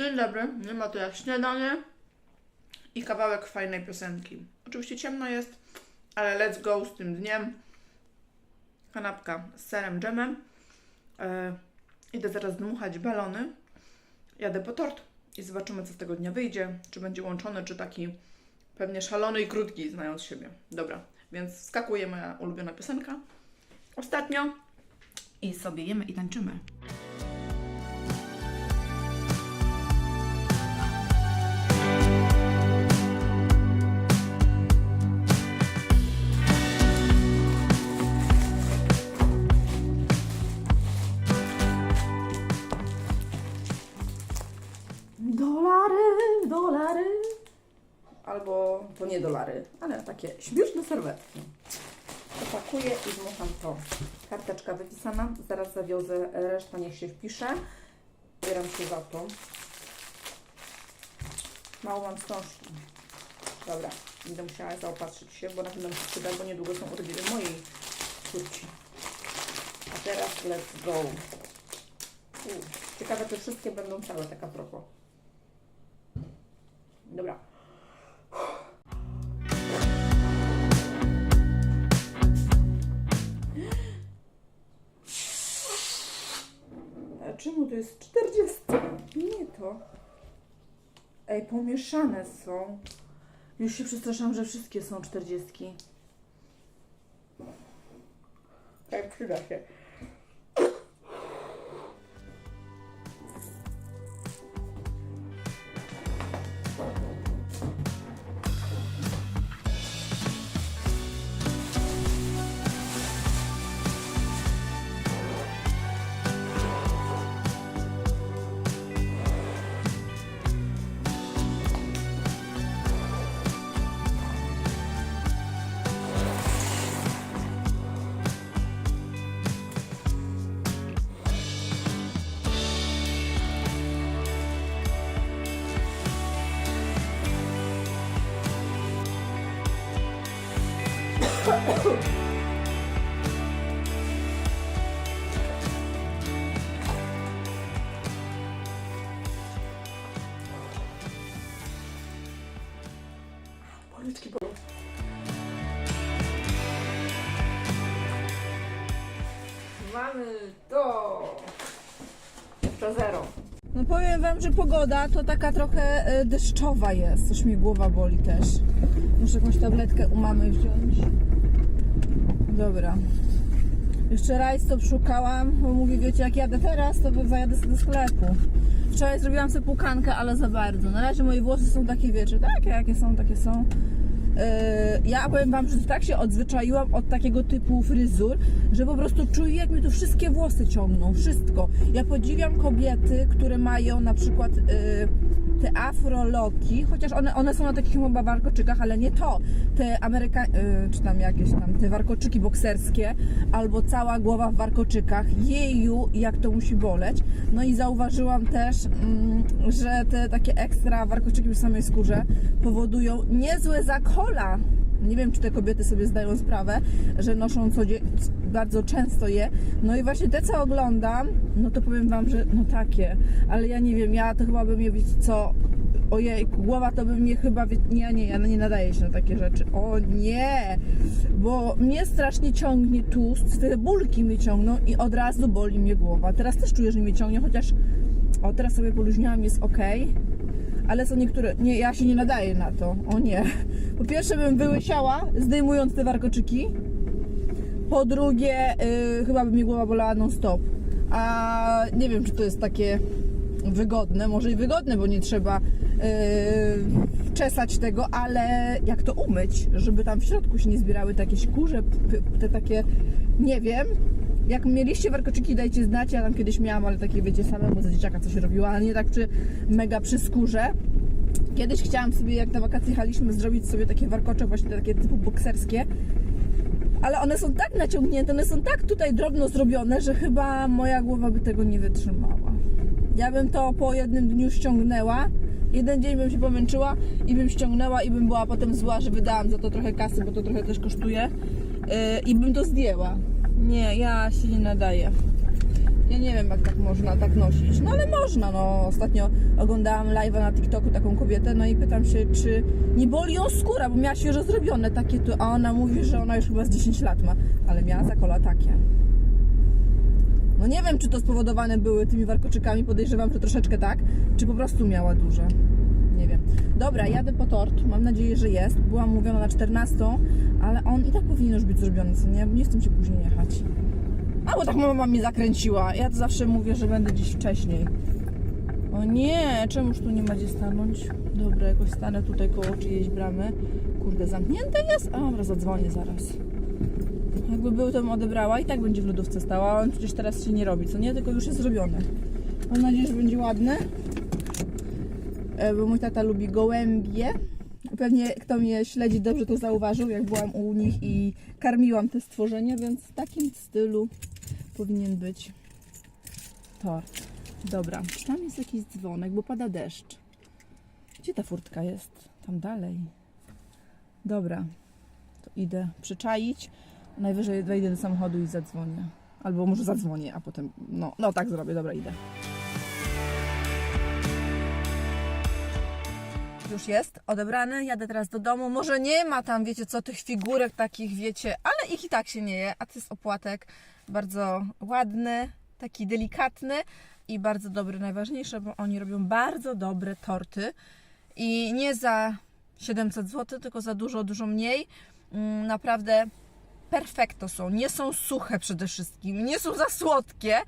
Dzień dobry, nie ma to jak śniadanie i kawałek fajnej piosenki. Oczywiście ciemno jest, ale let's go z tym dniem. Kanapka z serem, dżemem. E, idę zaraz dmuchać balony. Jadę po tort i zobaczymy, co z tego dnia wyjdzie. Czy będzie łączony, czy taki pewnie szalony i krótki, znając siebie. Dobra, więc skakuje moja ulubiona piosenka. Ostatnio. I sobie jemy i tańczymy. Dolary. Albo to nie dolary, ale takie śmieszne serwetki. Opakuję i dmucham to. Karteczka wypisana, zaraz zawiozę, reszta niech się wpisze. Bieram się za to. Mało mam wstążki. Dobra, będę musiała zaopatrzyć się, bo na pewno mi się przyda, bo niedługo są urodziny mojej córci. A teraz let's go. U, ciekawe, czy wszystkie będą całe, taka propos. Dobra. A czemu to jest 40? Nie to. Ej, pomieszane są. Już się przestraszam, że wszystkie są 40. Tak, przyda się. Powiem wam, że pogoda to taka trochę e, deszczowa jest. Coś mi głowa boli też. Muszę jakąś tabletkę u mamy wziąć. Dobra. Jeszcze raz to szukałam, bo mówię, wiecie, jak jadę teraz, to zajadę sobie do sklepu. Wczoraj zrobiłam sobie pukankę, ale za bardzo. Na razie moje włosy są takie, wiecie, takie jakie są, takie są. Ja powiem wam, że tak się odzwyczaiłam od takiego typu fryzur, że po prostu czuję, jak mi tu wszystkie włosy ciągną, wszystko. Ja podziwiam kobiety, które mają na przykład yy, te afroloki, chociaż one, one są na takich chyba warkoczykach, ale nie to. Te Ameryka... Yy, czy tam jakieś tam, te warkoczyki bokserskie, albo cała głowa w warkoczykach. Jeju, jak to musi boleć. No i zauważyłam też, mm, że te takie ekstra warkoczyki w samej skórze powodują niezłe zakola. Nie wiem, czy te kobiety sobie zdają sprawę, że noszą codzie- bardzo często je. No i właśnie te, co oglądam, no to powiem Wam, że no takie. Ale ja nie wiem, ja to chyba bym je, wiecie co, ojej, głowa to by mnie chyba, nie, nie, ja nie nadaję się na takie rzeczy. O nie, bo mnie strasznie ciągnie tłust, te bólki mnie ciągną i od razu boli mnie głowa. Teraz też czuję, że mnie ciągnie, chociaż o, teraz sobie poluźniałam, jest ok. Ale są niektóre. Nie, ja się nie nadaję na to. O nie. Po pierwsze bym wyłysiała, zdejmując te warkoczyki. Po drugie, y, chyba by mi głowa bolała non stop. A nie wiem, czy to jest takie wygodne. Może i wygodne, bo nie trzeba y, czesać tego, ale jak to umyć, żeby tam w środku się nie zbierały te jakieś kurze, te takie, nie wiem. Jak mieliście warkoczyki, dajcie znać. Ja tam kiedyś miałam, ale takie wiecie, samemu za dzieciaka coś robiła, ale nie tak przy, mega przy skórze. Kiedyś chciałam sobie, jak na wakacje jechaliśmy, zrobić sobie takie warkocze właśnie takie typu bokserskie. Ale one są tak naciągnięte, one są tak tutaj drobno zrobione, że chyba moja głowa by tego nie wytrzymała. Ja bym to po jednym dniu ściągnęła. Jeden dzień bym się pomęczyła i bym ściągnęła i bym była potem zła, że wydałam za to trochę kasy, bo to trochę też kosztuje. Yy, I bym to zdjęła. Nie, ja się nie nadaję. Ja nie wiem, jak tak można tak nosić. No ale można, no. Ostatnio oglądałam live'a na TikToku taką kobietę, no i pytam się, czy nie boli ją skóra, bo miała świeżo zrobione takie tu, a ona mówi, że ona już chyba z 10 lat ma, ale miała zakola takie. No nie wiem, czy to spowodowane były tymi warkoczykami, podejrzewam, że troszeczkę tak, czy po prostu miała duże. Nie wiem. Dobra, jadę po tort. Mam nadzieję, że jest. Byłam mówiona na 14, ale on i tak powinien już być zrobiony, co nie? Nie chcę się później jechać. A, bo tak mama mnie zakręciła. Ja to zawsze mówię, że będę dziś wcześniej. O nie, czemuż tu nie ma gdzie stanąć? Dobra, jakoś stanę tutaj koło czyjejś bramy. Kurde, zamknięte jest? A dobra, zadzwonię zaraz. Jakby był, to bym odebrała i tak będzie w lodówce stała. a On przecież teraz się nie robi, co nie? Tylko już jest zrobione. Mam nadzieję, że będzie ładne. E, Bo mój tata lubi gołębie. Pewnie kto mnie śledzi dobrze to zauważył, jak byłam u nich i karmiłam te stworzenia, więc w takim stylu powinien być tort. Dobra, czy tam jest jakiś dzwonek, bo pada deszcz. Gdzie ta furtka jest? Tam dalej. Dobra, to idę przyczaić. Najwyżej wejdę do samochodu i zadzwonię. Albo może zadzwonię, a potem. No, no tak zrobię, dobra, idę. Już jest odebrany, jadę teraz do domu. Może nie ma tam, wiecie co, tych figurek takich, wiecie, ale ich i tak się nie je. A to jest opłatek bardzo ładny, taki delikatny i bardzo dobry. Najważniejsze, bo oni robią bardzo dobre torty i nie za 700 zł, tylko za dużo, dużo mniej. Mm, Naprawdę perfekto są. Nie są suche przede wszystkim, nie są za słodkie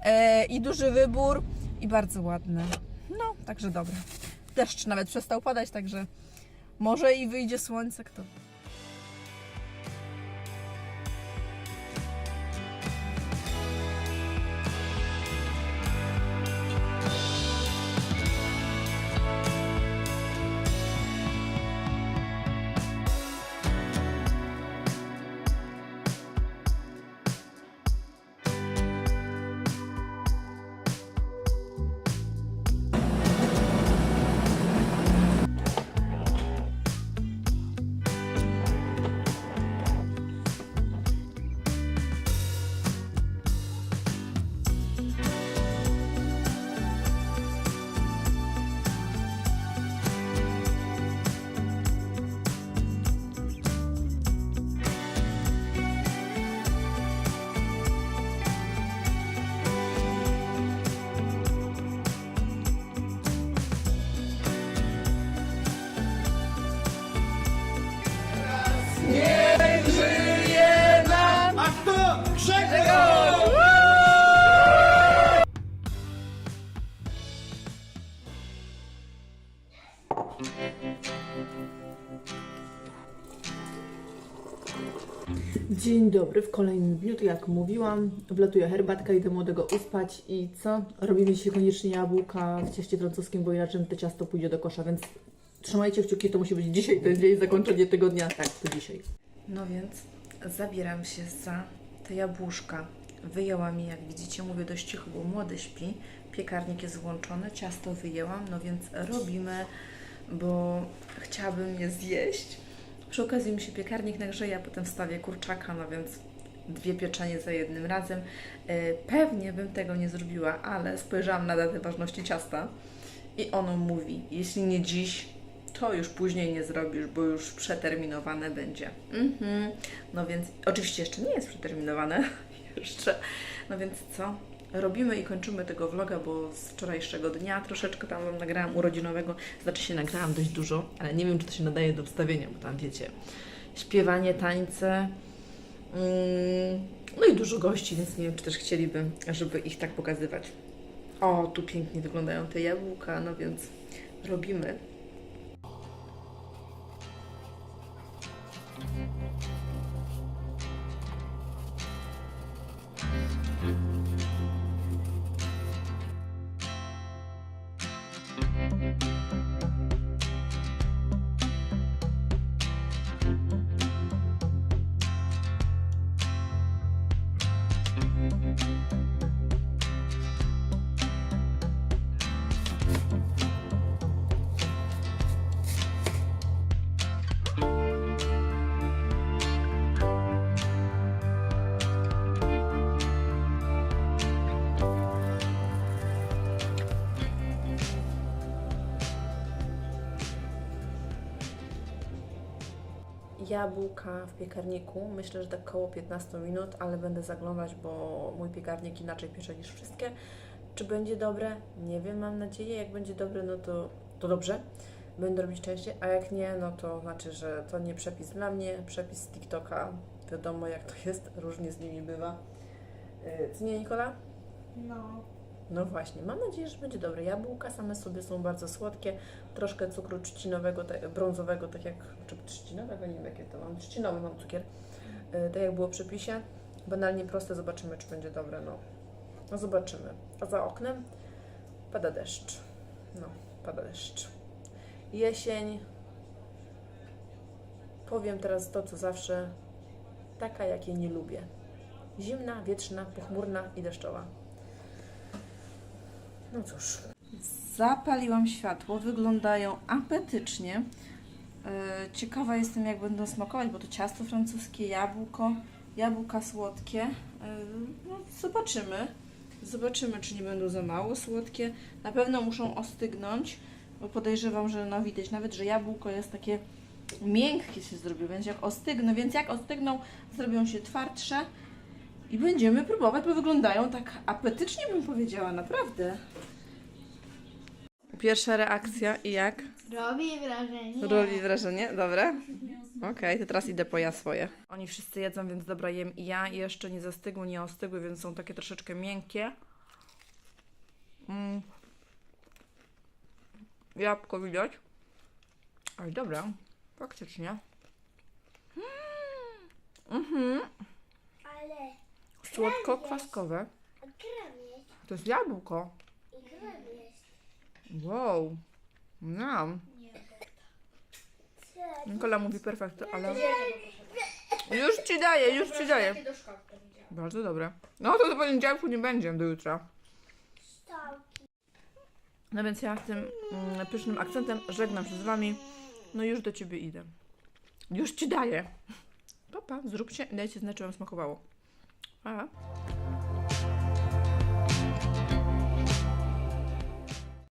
e, i duży wybór i bardzo ładne. No, także dobre. Deszcz nawet przestał padać, także może i wyjdzie słońce, kto. Dzień dobry, w kolejnym dniu, tak jak mówiłam, wlatuje herbatka, idę młodego uspać i co? Robimy dzisiaj koniecznie jabłka w cieście francuskim, bo inaczej to ciasto pójdzie do kosza, więc trzymajcie kciuki, to musi być dzisiaj ten dzień, zakończenie tygodnia, tak, to dzisiaj. No więc zabieram się za te jabłuszka. Wyjęłam je, jak widzicie, mówię dość cicho, bo młody śpi. Piekarnik jest włączony, ciasto wyjęłam, no więc robimy, bo chciałabym je zjeść. Przy okazji mi się piekarnik nagrzeje, a potem wstawię kurczaka, no więc dwie pieczenie za jednym razem. E, Pewnie bym tego nie zrobiła, ale spojrzałam na datę ważności ciasta i ono mówi, jeśli nie dziś, to już później nie zrobisz, bo już przeterminowane będzie. Mhm. No więc oczywiście jeszcze nie jest przeterminowane. jeszcze. No więc co? Robimy i kończymy tego vloga, bo z wczorajszego dnia troszeczkę tam Wam nagrałam urodzinowego. Znaczy się nagrałam dość dużo, ale nie wiem, czy to się nadaje do wstawienia, bo tam wiecie, śpiewanie, tańce, mm, no i dużo gości, więc nie wiem, czy też chcieliby, żeby ich tak pokazywać. O, tu pięknie wyglądają te jabłka, no więc robimy. Jabłka w piekarniku. Myślę, że tak koło 15 minut, ale będę zaglądać, bo mój piekarnik inaczej piecze niż wszystkie. Czy będzie dobre? Nie wiem, mam nadzieję. Jak będzie dobre, no to, to dobrze. Będę robić częściej, a jak nie, no to znaczy, że to nie przepis dla mnie, przepis z TikToka. Wiadomo jak to jest, różnie z nimi bywa. Yy, Co nie, Nikola? No. No właśnie, mam nadzieję, że będzie dobre. Jabłka same sobie są bardzo słodkie, troszkę cukru trzcinowego, tak, brązowego, tak jak, czy trzcinowego, nie wiem jakie to mam, trzcinowy mam cukier, yy, tak jak było w przepisie. Banalnie proste, zobaczymy, czy będzie dobre, no. No zobaczymy. A za oknem pada deszcz. No, pada deszcz. Jesień. Powiem teraz to, co zawsze. Taka, jakiej nie lubię. Zimna, wietrzna, pochmurna i deszczowa. No cóż. Zapaliłam światło, wyglądają apetycznie. Yy, Ciekawa jestem, jak będą smakować, bo to ciasto francuskie, jabłko, jabłka słodkie. Yy, No, zobaczymy. Zobaczymy, czy nie będą za mało słodkie. Na pewno muszą ostygnąć, bo podejrzewam, że no widać nawet, że jabłko jest takie miękkie się zrobiło, więc jak ostygną, więc jak ostygną, zrobią się twardsze i będziemy próbować, bo wyglądają tak apetycznie bym powiedziała, naprawdę. Pierwsza reakcja i jak? Robi wrażenie. Robi wrażenie? Dobre? Okej, to teraz idę po ja swoje. Oni wszyscy jedzą, więc dobra, jem i ja. Jeszcze nie zastygły, nie ostygły, więc są takie troszeczkę miękkie. Mm. Jabłko widać. Oj, dobra. Faktycznie. Mm. Mhm. Ale Słodko-kwaskowe. To jest jabłko. Wow. Nam. Nikola mówi perfekt, ale... Już ci daję, już ci daję. Bardzo dobre. No to do poniedziałku nie będzie do jutra. No więc ja tym mm, pysznym akcentem żegnam się z wami. No już do ciebie idę. Już ci daję. Papa, zróbcie i dajcie znać, czy wam smakowało. Pa.